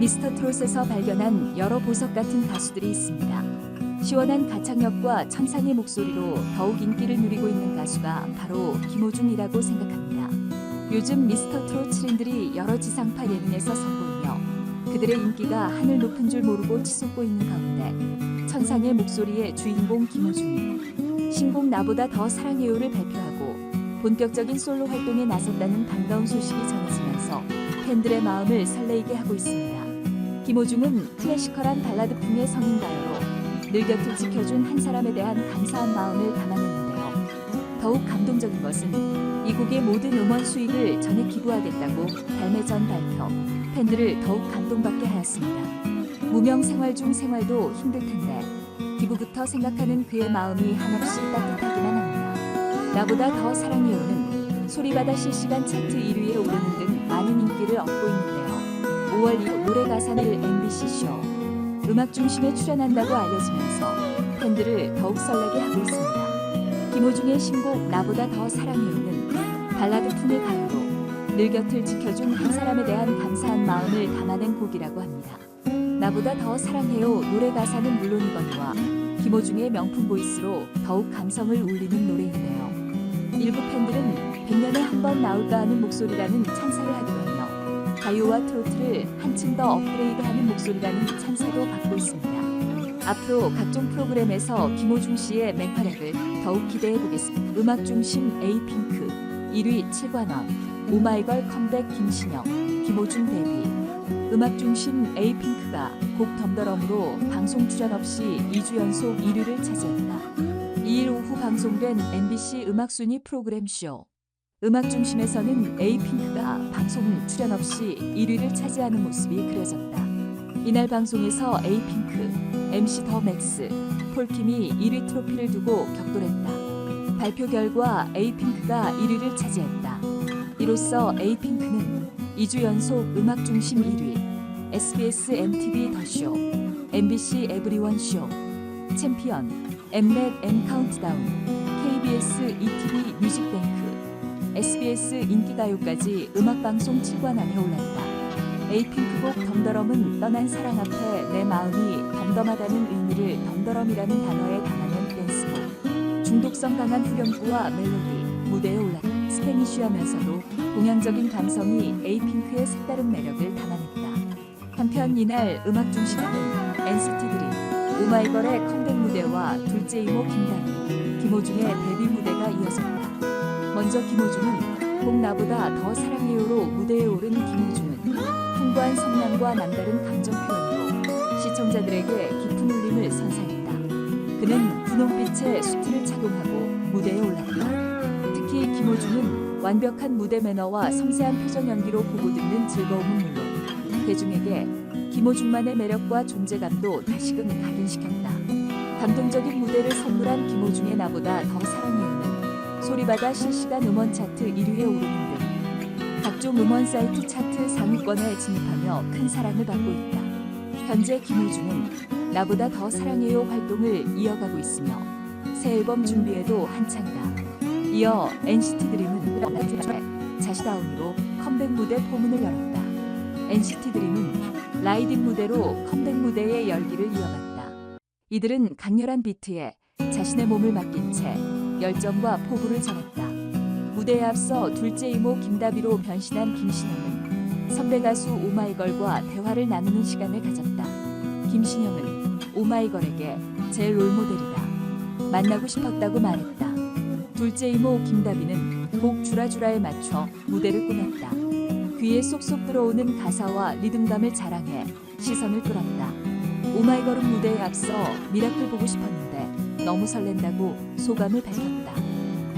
미스터 트롯에서 발견한 여러 보석 같은 가수들이 있습니다. 시원한 가창력과 천상의 목소리로 더욱 인기를 누리고 있는 가수가 바로 김호중이라고 생각합니다. 요즘 미스터 트롯 7인들이 여러 지상파 예능에서 선보이며 그들의 인기가 하늘 높은 줄 모르고 치솟고 있는 가운데 천상의 목소리의 주인공 김호중이 신곡 나보다 더 사랑해요를 발표하고 본격적인 솔로 활동에 나섰다는 반가운 소식이 전해지면서 팬들의 마음을 설레이게 하고 있습니다. 김호중은 클래시컬한 발라드풍의 성인 가요로 늘 곁을 지켜준 한 사람에 대한 감사한 마음을 담아냈는데요. 더욱 감동적인 것은 이 곡의 모든 음원 수익을 전액 기부하겠다고 발매 전 발표, 팬들을 더욱 감동받게 하였습니다. 무명 생활 중 생활도 힘들 텐데 기부부터 생각하는 그의 마음이 한없이 따뜻하기만 합니다. 나보다 더 사랑해요는 소리바다 실시간 차트 1위에 오르는 등 5월 2일 노래 가사를 MBC 쇼 음악 중심에 출연한다고 알려지면서 팬들을 더욱 설레게 하고 있습니다. 김호중의 신곡 나보다 더 사랑해요는 발라드 풍의 가요로 늘 곁을 지켜준 한 사람에 대한 감사한 마음을 담아낸 곡이라고 합니다. 나보다 더 사랑해요 노래 가사는 물론이거니와 김호중의 명품 보이스로 더욱 감성을 울리는 노래인데요. 일부 팬들은 100년에 한 번 나올까 하는 목소리라는 찬사를 하기로며 가요와 트로트를 한층 더 업그레이드하는 목소리라는 찬사도 받고 있습니다. 앞으로 각종 프로그램에서 김호중 씨의 맹활약을 더욱 기대해 보겠습니다. 음악 중심 에이핑크 1위 7관왕 오마이걸 컴백 김신영 김호중 데뷔 음악 중심 에이핑크가 곡 덤더럼으로 방송 출연 없이 2주 연속 1위를 차지했다. 2일 오후 방송된 MBC 음악 순위 프로그램 쇼 음악 중심에서는 에이핑크가 방송 출연 없이 1위를 차지하는 모습이 그려졌다. 이날 방송에서 에이핑크, MC 더 맥스, 폴킴이 1위 트로피를 두고 격돌했다. 발표 결과 에이핑크가 1위를 차지했다. 이로써 에이핑크는 2주 연속 음악 중심 1위, SBS MTV 더쇼, MBC 에브리원 쇼, 챔피언, 엠넷 엠 카운트다운, KBS ETV 뮤직뱅크, SBS 인기가요까지 음악방송 7관 안에 올랐다. 에이핑크곡 덤더럼은 떠난 사랑 앞에 내 마음이 덤덤하다는 의미를 덤더럼이라는 단어에 담아낸 댄스곡. 중독성 강한 후렴구와 멜로디, 무대에 올랐다. 스페니쉬하면서도 동양적인 감성이 에이핑크의 색다른 매력을 담아냈다. 한편 이날 음악 중심에는 NCT 드림, 오마이걸의 컴백 무대와 둘째 이모 김다미, 김호중의 데뷔 무대가 이어졌다. 먼저 김호중은 곡 나보다 더 사랑해요로 무대에 오른 김호중은 풍부한 성량과 남다른 감정 표현으로 시청자들에게 깊은 울림을 선사했다. 그는 분홍빛의 수트를 착용하고 무대에 올랐다. 특히 김호중은 완벽한 무대 매너와 섬세한 표정 연기로 보고 듣는 즐거움은 물론 대중에게 김호중만의 매력과 존재감도 다시금 각인시켰다. 감동적인 무대를 선물한 김호중의 나보다 더 사랑해요는 소리바다 실시간 음원 차트 1위에 오르는 등 각종 음원 사이트 차트 상위권에 진입하며 큰 사랑을 받고 있다. 현재 김호중은 나보다 더 사랑해요 활동을 이어가고 있으며 새 앨범 준비에도 한창이다. 이어 NCT 드림은 자시다운으로 컴백 무대 포문을 열었다. NCT 드림은 라이딩 무대로 컴백 무대의 열기를 이어갔다. 이들은 강렬한 비트에 자신의 몸을 맡긴 채 열정과 포부를 전했다. 무대에 앞서 둘째 이모 김다비로 변신한 김신영은 선배 가수 오마이걸과 대화를 나누는 시간을 가졌다. 김신영은 오마이걸에게 제 롤모델이다. 만나고 싶었다고 말했다. 둘째 이모 김다비는 곡 주라주라에 맞춰 무대를 꾸몄다. 귀에 쏙쏙 들어오는 가사와 리듬감을 자랑해 시선을 끌었다. 오마이걸은 무대에 앞서 미라클 보고 싶었는데 너무 설렌다고 소감을 밝혔다.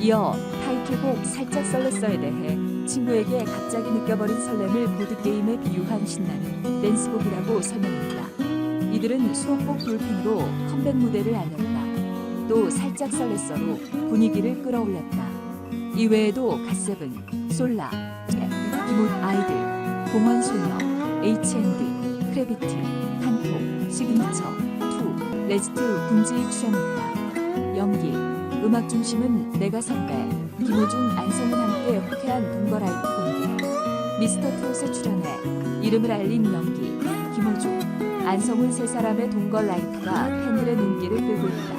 이어 타이틀곡 살짝 설렜어에 대해 친구에게 갑자기 느껴버린 설렘을 보드게임에 비유한 신나는 댄스곡이라고 설명했다. 이들은 수록곡 돌핀으로 컴백 무대를 알렸다. 또 살짝 설렜어로 분위기를 끌어올렸다. 이외에도 갓세븐, 솔라, 기못 아이들, 공원소녀, H&D, 크래비티, 한토, 시그니처, 투, 레지트 군지에 출연했다. 연기, 음악 중심은 내가 선배, 김호중, 안성은 함께 호쾌한 동거라이트 공개. 미스터 트롯에 출연해 이름을 알린 연기, 안성훈 세 사람의 동거 라이프가 팬들의 눈길을 끌고 있다.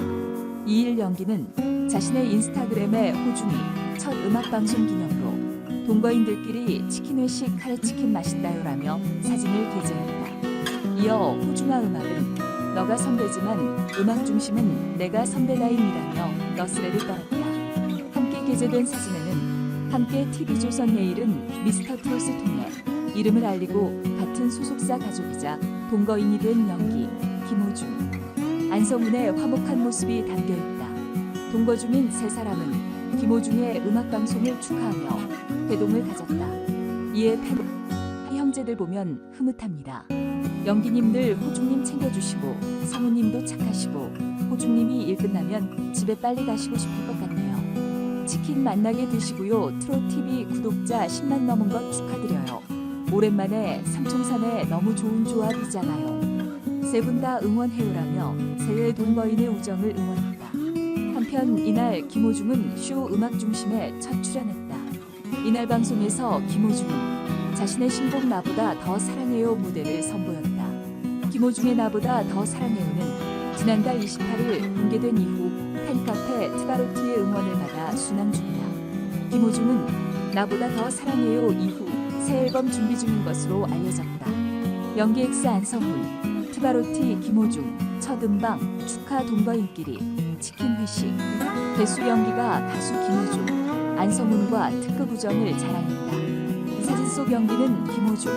2일 연기는 자신의 인스타그램에 호중이 첫 음악 방송 기념으로 동거인들끼리 치킨 회식 카레치킨 맛있다요라며 사진을 게재했다. 이어 호중아 음악은 너가 선배지만 음악 중심은 내가 선배다임이라며 너스레를 떨었다. 함께 게재된 사진에는 함께 TV조선 내일은 미스터 트롯을 통해 이름을 알리고 같은 소속사 가족이자 동거인이 된 연기 김호중 안성훈의 화목한 모습이 담겨 있다. 동거 중인 세 사람은 김호중의 음악 방송을 축하하며 회동을 가졌다. 이에 팬 형제들 보면 흐뭇합니다. 연기님들 호중님 챙겨주시고 성우님도 착하시고 호중님이 일 끝나면 집에 빨리 가시고 싶을 것 같네요. 치킨 만나게 드시고요. 트롯TV 구독자 10만 넘은 것 축하드려요. 오랜만에 삼총산에 너무 좋은 조합이잖아요. 세 분 다 응원해요라며 세의 동거인의 우정을 응원했다. 한편 이날 김호중은 쇼 음악 중심에 첫 출연했다. 이날 방송에서 김호중은 자신의 신곡 나보다 더 사랑해요 무대를 선보였다. 김호중의 나보다 더 사랑해요는 지난달 28일 공개된 이후 팬카페 트바로티의 응원을 받아 순항 중이다. 김호중은 나보다 더 사랑해요 이후 새 앨범 준비 중인 것으로 알려졌다. 연기 엑스 안성훈, 트바로티 김호중, 첫 음방, 축하 동거인끼리, 치킨 회식, 개수 연기가 가수 김호중, 안성훈과 특급 우정을 자랑했다. 사진 속 연기는 김호중,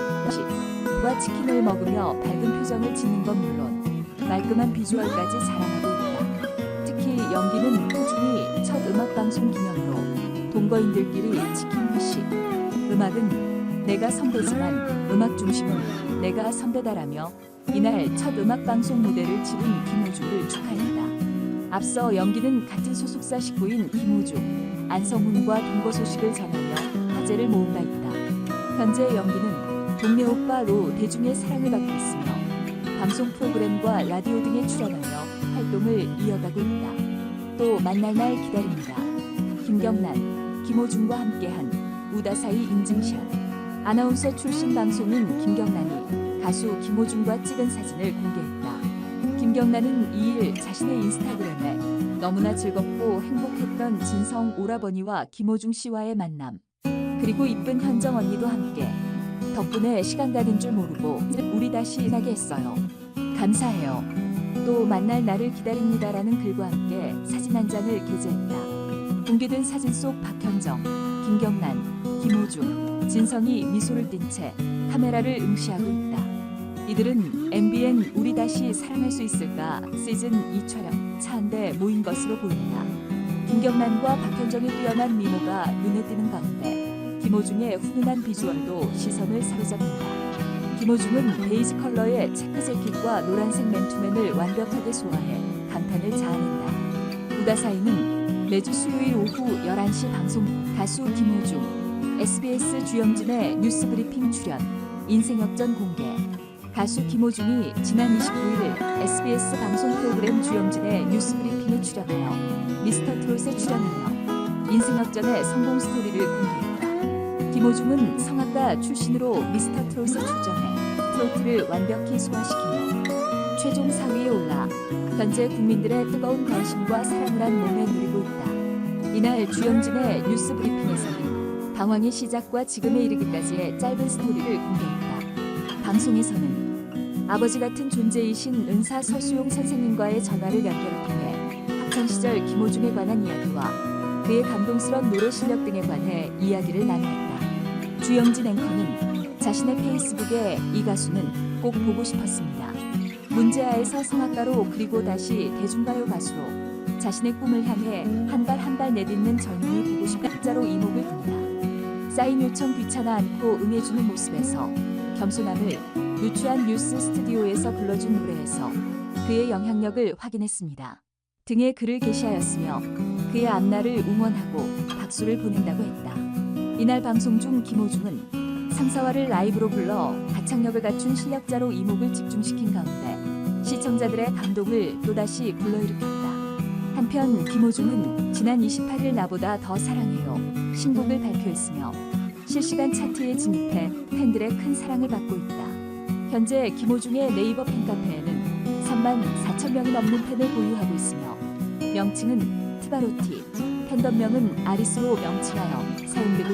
과 치킨을 먹으며 밝은 표정을 짓는 건 물론 말끔한 비주얼까지 자랑하고 있다. 특히 연기는 호중이 첫 음악 방송 기념으로 동거인들끼리 치킨 회식, 음악은 내가 선배지만 음악 중심은 내가 선배다라며 이날 첫 음악 방송 무대를 치른 김호중을 축하했다. 앞서 연기는 같은 소속사 식구인 김호중, 안성훈과 동거 소식을 전하며 화제를 모은 바 있다. 현재 연기는 동네 오빠로 대중의 사랑을 받고 있으며 방송 프로그램과 라디오 등에 출연하며 활동을 이어가고 있다. 또 만날 날 기다립니다. 김경란, 김호중과 함께한 우다사이 인증샷. 아나운서 출신 방송인 김경란이 가수 김호중과 찍은 사진을 공개했다. 김경란은 2일 자신의 인스타그램에 너무나 즐겁고 행복했던 진성 오라버니와 김호중 씨와의 만남, 그리고 이쁜 현정 언니도 함께 덕분에 시간 가는 줄 모르고 우리 다시 일하게 했어요. 감사해요. 또 만날 날을 기다립니다라는 글과 함께 사진 한 장을 게재했다. 공개된 사진 속 박현정, 김경란, 김호중, 진성이 미소를 띤 채 카메라를 응시하고 있다. 이들은 MBN 우리 다시 사랑할 수 있을까 시즌 2 촬영 차 한 대 모인 것으로 보인다. 김경란과 박현정의 뛰어난 미모가 눈에 띄는 가운데 김호중의 훈훈한 비주얼도 시선을 사로잡는다. 김호중은 베이지 컬러의 체크 재킷과 노란색 맨투맨을 완벽하게 소화해 감탄을 자아낸다. 우다사이는 매주 수요일 오후 11시 방송 가수 김호중, SBS 주영진의 뉴스 브리핑 출연, 인생역전 공개. 가수 김호중이 지난 29일 SBS 방송 프로그램 주영진의 뉴스 브리핑에 출연하여 미스터 트롯에 출연하며 인생역전의 성공 스토리를 공개했다. 김호중은 성악가 출신으로 미스터 트롯에 출전해 트로트를 완벽히 소화시키며 최종 4위에 올라 현재 국민들의 뜨거운 관심과 사랑을 한 몸에 누리고 있다. 이날 주영진의 뉴스 브리핑에서는 방황의 시작과 지금에 이르기까지의 짧은 스토리를 공개했다. 방송에서는 아버지 같은 존재이신 은사 서수용 선생님과의 전화를 연결을 통해 학창 시절 김호중에 관한 이야기와 그의 감동스러운 노래 실력 등에 관해 이야기를 나누었다. 주영진 앵커는 자신의 페이스북에 이 가수는 꼭 보고 싶었습니다. 문제아에서 성악가로 그리고 다시 대중가요 가수로 자신의 꿈을 향해 한 발 한 발 내딛는 젊음을 보고 싶다. 자로 이목을 듭니다. 사인 요청 귀찮아 않고 응해주는 모습에서 겸손함을 누추한 뉴스 스튜디오에서 불러준 노래에서 그의 영향력을 확인했습니다. 등에 글을 게시하였으며 그의 앞날을 응원하고 박수를 보낸다고 했다. 이날 방송 중 김호중은 상사화를 라이브로 불러 가창력을 갖춘 실력자로 이목을 집중시킨 가운데 시청자들의 감동을 또다시 불러일으켰다. 한편 김호중은 지난 28일 나보다 더 사랑해요 신곡을 발표했으며 실시간 차트에 진입해 팬들의 큰 사랑을 받고 있다. 현재 김호중의 네이버 팬카페에는 3만 4천 명이 넘는 팬을 보유하고 있으며 명칭은 트바로티, 팬덤명은 아리스로 명칭하여 사용되고